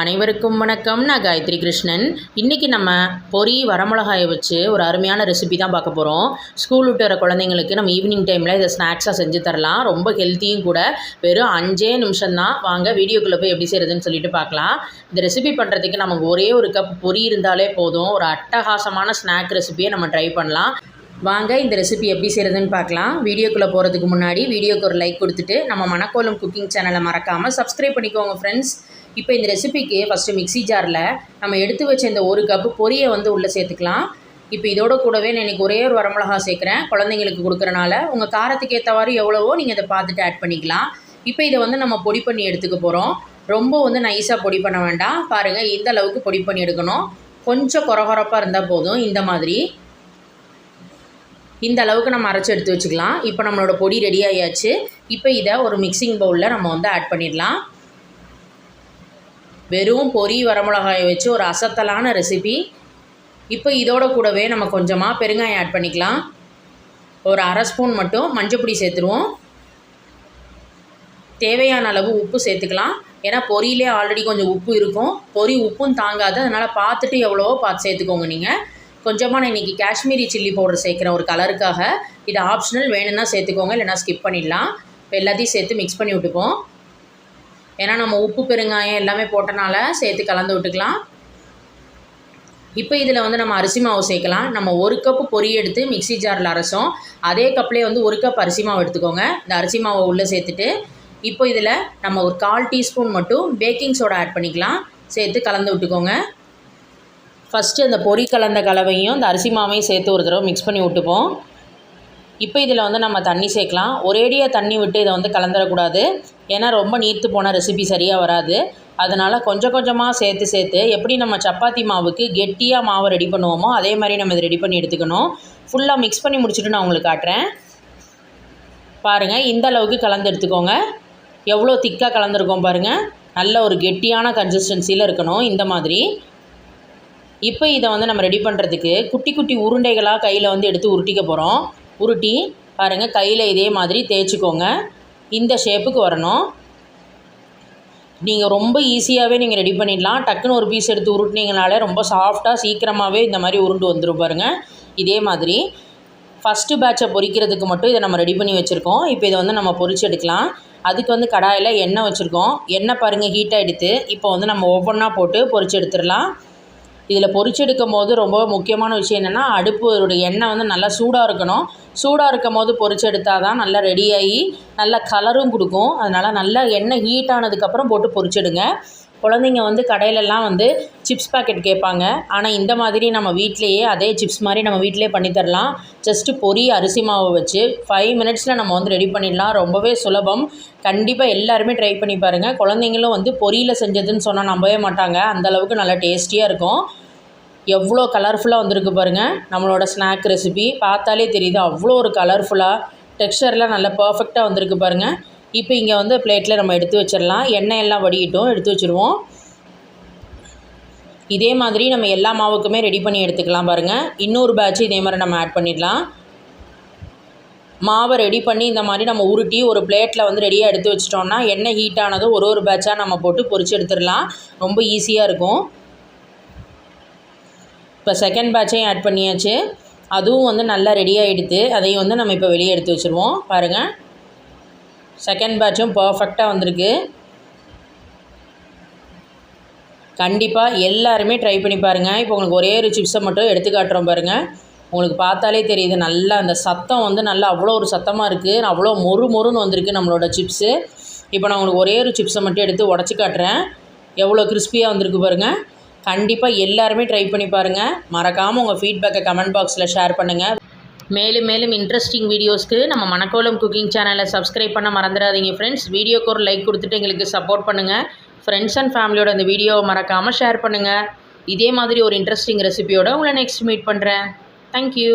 அனைவருக்கும் வணக்கம். நான் காயத்ரி கிருஷ்ணன். இன்றைக்கி நம்ம பொரி வரமிளகாயை வச்சு ஒரு அருமையான ரெசிபி தான் பார்க்க போகிறோம் ஸ்கூல் விட்டு வர குழந்தைங்களுக்கு நம்ம ஈவினிங் டைமில் இதை ஸ்நாக்ஸாக செஞ்சு தரலாம். ரொம்ப ஹெல்த்தியும் கூட. வெறும் அஞ்சே நிமிஷம்தான் வாங்க வீடியோக்குள்ளே போய் எப்படி செய்கிறதுன்னு சொல்லிட்டு பார்க்கலாம். இந்த ரெசிபி பண்ணுறதுக்கு நமக்கு ஒரே ஒரு கப் பொரி இருந்தாலே போதும். ஒரு அட்டகாசமான ஸ்நாக் ரெசிபியை நம்ம ட்ரை பண்ணலாம். வாங்க இந்த ரெசிபி எப்படி செய்கிறதுன்னு பார்க்கலாம். வீடியோக்குள்ளே போகிறதுக்கு முன்னாடி வீடியோக்கு ஒரு லைக் கொடுத்துட்டு நம்ம மணக்கோலம் குக்கிங் சேனலை மறக்காமல் சப்ஸ்கிரைப் பண்ணிக்கோங்க ஃப்ரெண்ட்ஸ் இப்போ இந்த ரெசிபிக்கு ஃபஸ்ட்டு மிக்ஸி ஜாரில் நம்ம எடுத்து வச்ச இந்த ஒரு கப்பு பொரியை வந்து உள்ளே சேர்த்துக்கலாம். இப்போ இதோட கூடவே நான் இன்றைக்கி ஒரே ஒரு வரமிளகா சேர்க்குறேன். குழந்தைங்களுக்கு கொடுக்குறனால உங்கள் காரத்துக்கு ஏற்றவாறு எவ்வளவோ நீங்கள் இதை பார்த்துட்டு ஆட் பண்ணிக்கலாம். இப்போ இதை வந்து நம்ம பொடி பண்ணி எடுத்துக்க போகிறோம் ரொம்ப வந்து நைஸாக பொடி பண்ண வேண்டாம். பாருங்கள் இந்த அளவுக்கு பொடி பண்ணி எடுக்கணும். கொஞ்சம் குறகுறப்பாக இருந்தால் போதும். இந்த மாதிரி. இந்த அளவுக்கு நம்ம அரைச்சி எடுத்து வச்சுக்கலாம். இப்போ நம்மளோட பொடி ரெடி ஆயாச்சு. இப்போ இதை ஒரு மிக்சிங் பவுலில் நம்ம வந்து ஆட் பண்ணிடலாம். வெறும் பொரி வரமிளகாயை வச்சு ஒரு அசத்தலான ரெசிபி இப்போ இதோட கூடவே நம்ம கொஞ்சமாக பெருங்காயம் ஆட் பண்ணிக்கலாம். ஒரு அரை ஸ்பூன் மட்டும் மஞ்சப்பொடி சேர்த்துருவோம். தேவையான அளவு உப்பு சேர்த்துக்கலாம். ஏன்னா பொரியிலே ஆல்ரெடி கொஞ்சம் உப்பு இருக்கும். பொரி உப்பும் தாங்காது. அதனால் பார்த்துட்டு எவ்வளவோ பார்த்து சேர்த்துக்கோங்க நீங்கள் கொஞ்சமாக நான் இன்றைக்கி காஷ்மீரி சில்லி பவுடர் சேர்க்குறேன் ஒரு கலருக்காக இது ஆப்ஷனல் வேணும்னா சேர்த்துக்கோங்க. இல்லைனா ஸ்கிப் பண்ணிடலாம். இப்போ எல்லாத்தையும் சேர்த்து மிக்ஸ் பண்ணி விட்டுப்போம். ஏன்னா நம்ம உப்பு பெருங்காயம் எல்லாமே போட்டனால சேர்த்து கலந்து விட்டுக்கலாம். இப்போ இதில் வந்து நம்ம அரிசி மாவு சேர்க்கலாம். நம்ம ஒரு கப்பு பொறி எடுத்து மிக்சி ஜாரில் அரைச்சோம். அதே கப்லேயே வந்து ஒரு கப் அரிசி மாவு எடுத்துக்கோங்க. இந்த அரிசி மாவை உள்ளே சேர்த்துட்டு இப்போ இதில் நம்ம ஒரு கால் டீஸ்பூன் மட்டும் பேக்கிங் சோடா ஆட் பண்ணிக்கலாம். சேர்த்து கலந்து விட்டுக்கோங்க. ஃபஸ்ட்டு அந்த பொரி கலந்த கலவையும் இந்த அரிசி மாவையும் சேர்த்து ஒரு தடவை மிக்ஸ் பண்ணி விட்டுப்போம். இப்போ இதில் வந்து நம்ம தண்ணி சேர்க்கலாம். ஒரேடியாக தண்ணி விட்டு இதை வந்து கலந்துடக்கூடாது. ஏன்னா ரொம்ப நீர்த்து போன ரெசிபி சரியாக வராது. அதனால் கொஞ்சம் கொஞ்சமாக சேர்த்து சேர்த்து எப்படி நம்ம சப்பாத்தி மாவுக்கு கெட்டியாக மாவை ரெடி பண்ணுவோமோ அதே மாதிரி நம்ம இதை ரெடி பண்ணி எடுத்துக்கணும். ஃபுல்லாக மிக்ஸ் பண்ணி முடிச்சுட்டு நான் உங்களுக்கு காட்டுறேன். பாருங்கள் இந்த அளவுக்கு கலந்து எடுத்துக்கோங்க. எவ்வளோ திக்காக கலந்துருக்கோம் பாருங்கள் நல்ல ஒரு கெட்டியான கன்சிஸ்டன்சியில் இருக்கணும் இந்த மாதிரி. இப்போ இதை வந்து நம்ம ரெடி பண்ணுறதுக்கு குட்டி குட்டி உருண்டைகளாக கையில் வந்து எடுத்து உருட்டிக்க போகிறோம் உருட்டி பாருங்கள் கையில் இதே மாதிரி தேய்ச்சிக்கோங்க. இந்த ஷேப்புக்கு வரணும். நீங்கள் ரொம்ப ஈஸியாகவே நீங்கள் ரெடி பண்ணிடலாம். டக்குன்னு ஒரு பீஸ் எடுத்து உருட்டினீங்கனாலே ரொம்ப சாஃப்டாக சீக்கிரமாகவே இந்த மாதிரி உருண்டு வந்துடும் பாருங்கள் இதே மாதிரி. ஃபஸ்ட்டு பேட்சை பொரிக்கிறதுக்கு மட்டும் இதை நம்ம ரெடி பண்ணி வச்சுருக்கோம். இப்போ இதை வந்து நம்ம பொரிச்சு எடுக்கலாம். அதுக்கு வந்து கடாயில் எண்ணெய் வச்சுருக்கோம். எண்ணெய் பாருங்கள் ஹீட்டாக எடுத்து. இப்போ வந்து நம்ம ஒவ்வொன்றா போட்டு பொரிச்சு எடுத்துடலாம். இதில் பொறிச்செடுக்கும் போது ரொம்ப முக்கியமான விஷயம் என்னென்னா அடுப்புடைய எண்ணெய் வந்து நல்லா சூடாக இருக்கணும். சூடாக இருக்கும் போது பொறிச்செடுத்தால் தான் நல்லா ரெடியாகி நல்லா கலரும் கொடுக்கும். அதனால் நல்லா எண்ணெய் ஹீட் ஆனதுக்கப்புறம் போட்டு பொறிச்செடுங்க. குழந்தைங்க வந்து கடையிலலாம் வந்து சிப்ஸ் பாக்கெட் கேட்பாங்க. ஆனால் இந்த மாதிரி நம்ம வீட்லேயே அதே சிப்ஸ் மாதிரி நம்ம வீட்டிலே பண்ணித்தரலாம் ஜஸ்ட்டு பொரி அரிசி மாவை வச்சு ஃபைவ் மினிட்ஸில் நம்ம வந்து ரெடி பண்ணிடலாம். ரொம்பவே சுலபம். கண்டிப்பாக எல்லாருமே ட்ரை பண்ணி பாருங்கள் குழந்தைங்களும் வந்து பொரியில் செஞ்சதுன்னு சொன்னால் நம்பவே மாட்டாங்க. அந்தளவுக்கு நல்லா டேஸ்டியாக இருக்கும். எவ்வளோ கலர்ஃபுல்லாக வந்திருக்கு பாருங்கள் நம்மளோட ஸ்நாக் ரெசிபி பார்த்தாலே தெரியுது. அவ்வளோ ஒரு கலர்ஃபுல்லாக டெக்ஸ்டர்லாம் நல்லா பர்ஃபெக்டாக வந்திருக்கு பாருங்கள் இப்போ இங்கே வந்து பிளேட்டில் நம்ம எடுத்து வச்சிடலாம். எண்ணெய் எல்லாம் வடிகிட்டோம் எடுத்து வச்சுருவோம். இதே மாதிரி நம்ம எல்லா மாவுக்குமே ரெடி பண்ணி எடுத்துக்கலாம் பாருங்கள் இன்னொரு பேட்ச் இதே மாதிரி நம்ம ஆட் பண்ணிடலாம். மாவை ரெடி பண்ணி இந்த மாதிரி நம்ம உருட்டி ஒரு பிளேட்டில் வந்து ரெடியாக எடுத்து வச்சிட்டோம்னா எண்ணெய் ஹீட் ஆனதும் ஒரு ஒரு பேட்சாக நம்ம போட்டு பொறிச்சு எடுத்துடலாம். ரொம்ப ஈஸியாக இருக்கும். இப்போ செகண்ட் பேட்சையும் ஆட் பண்ணியாச்சு. அதுவும் வந்து நல்லா ரெடியாக ஆகிடுது அதையும் வந்து நம்ம இப்போ வெளியே எடுத்து வச்சுருவோம். பாருங்கள் செகண்ட் பேட்சும் பர்ஃபெக்டாக வந்திருக்கு. கண்டிப்பாக எல்லாருமே ட்ரை பண்ணி பாருங்கள் இப்போ உங்களுக்கு ஒரே ஒரு சிப்ஸை மட்டும் எடுத்து காட்டுறோம் பாருங்கள் உங்களுக்கு பார்த்தாலே தெரியுது நல்லா அந்த சத்தம் வந்து நல்லா அவ்வளோ ஒரு சத்தமாக இருக்குது அவ்வளோ மொறு மொறுன்னு வந்திருக்கு நம்மளோட சிப்ஸு இப்போ நான் உங்களுக்கு ஒரே ஒரு சிப்ஸை மட்டும் எடுத்து உடச்சி காட்டுறேன். எவ்வளோ கிறிஸ்பியாக வந்திருக்கு பாருங்கள் கண்டிப்பாக எல்லாருமே ட்ரை பண்ணி பாருங்கள் மறக்காமல் உங்கள் ஃபீட்பேக்கை கமெண்ட் பாக்ஸில் ஷேர் பண்ணுங்கள் மேலும் மேலும் இன்ட்ரெஸ்டிங் வீடியோஸ்க்கு நம்ம மணக்கோலம் குக்கிங் சேனலை சப்ஸ்கிரைப் பண்ண மறந்துடாதீங்க ஃப்ரெண்ட்ஸ் வீடியோக்கு ஒரு லைக் கொடுத்துட்டு எங்களுக்கு சப்போர்ட் பண்ணுங்கள் ஃப்ரெண்ட்ஸ் அண்ட் ஃபேமிலியோட அந்த வீடியோவை மறக்காமல் ஷேர் பண்ணுங்கள் இதே மாதிரி ஒரு இன்ட்ரெஸ்டிங் ரெசிபியோட உங்களை நெக்ஸ்ட் மீட் பண்ணுறேன் தேங்க்யூ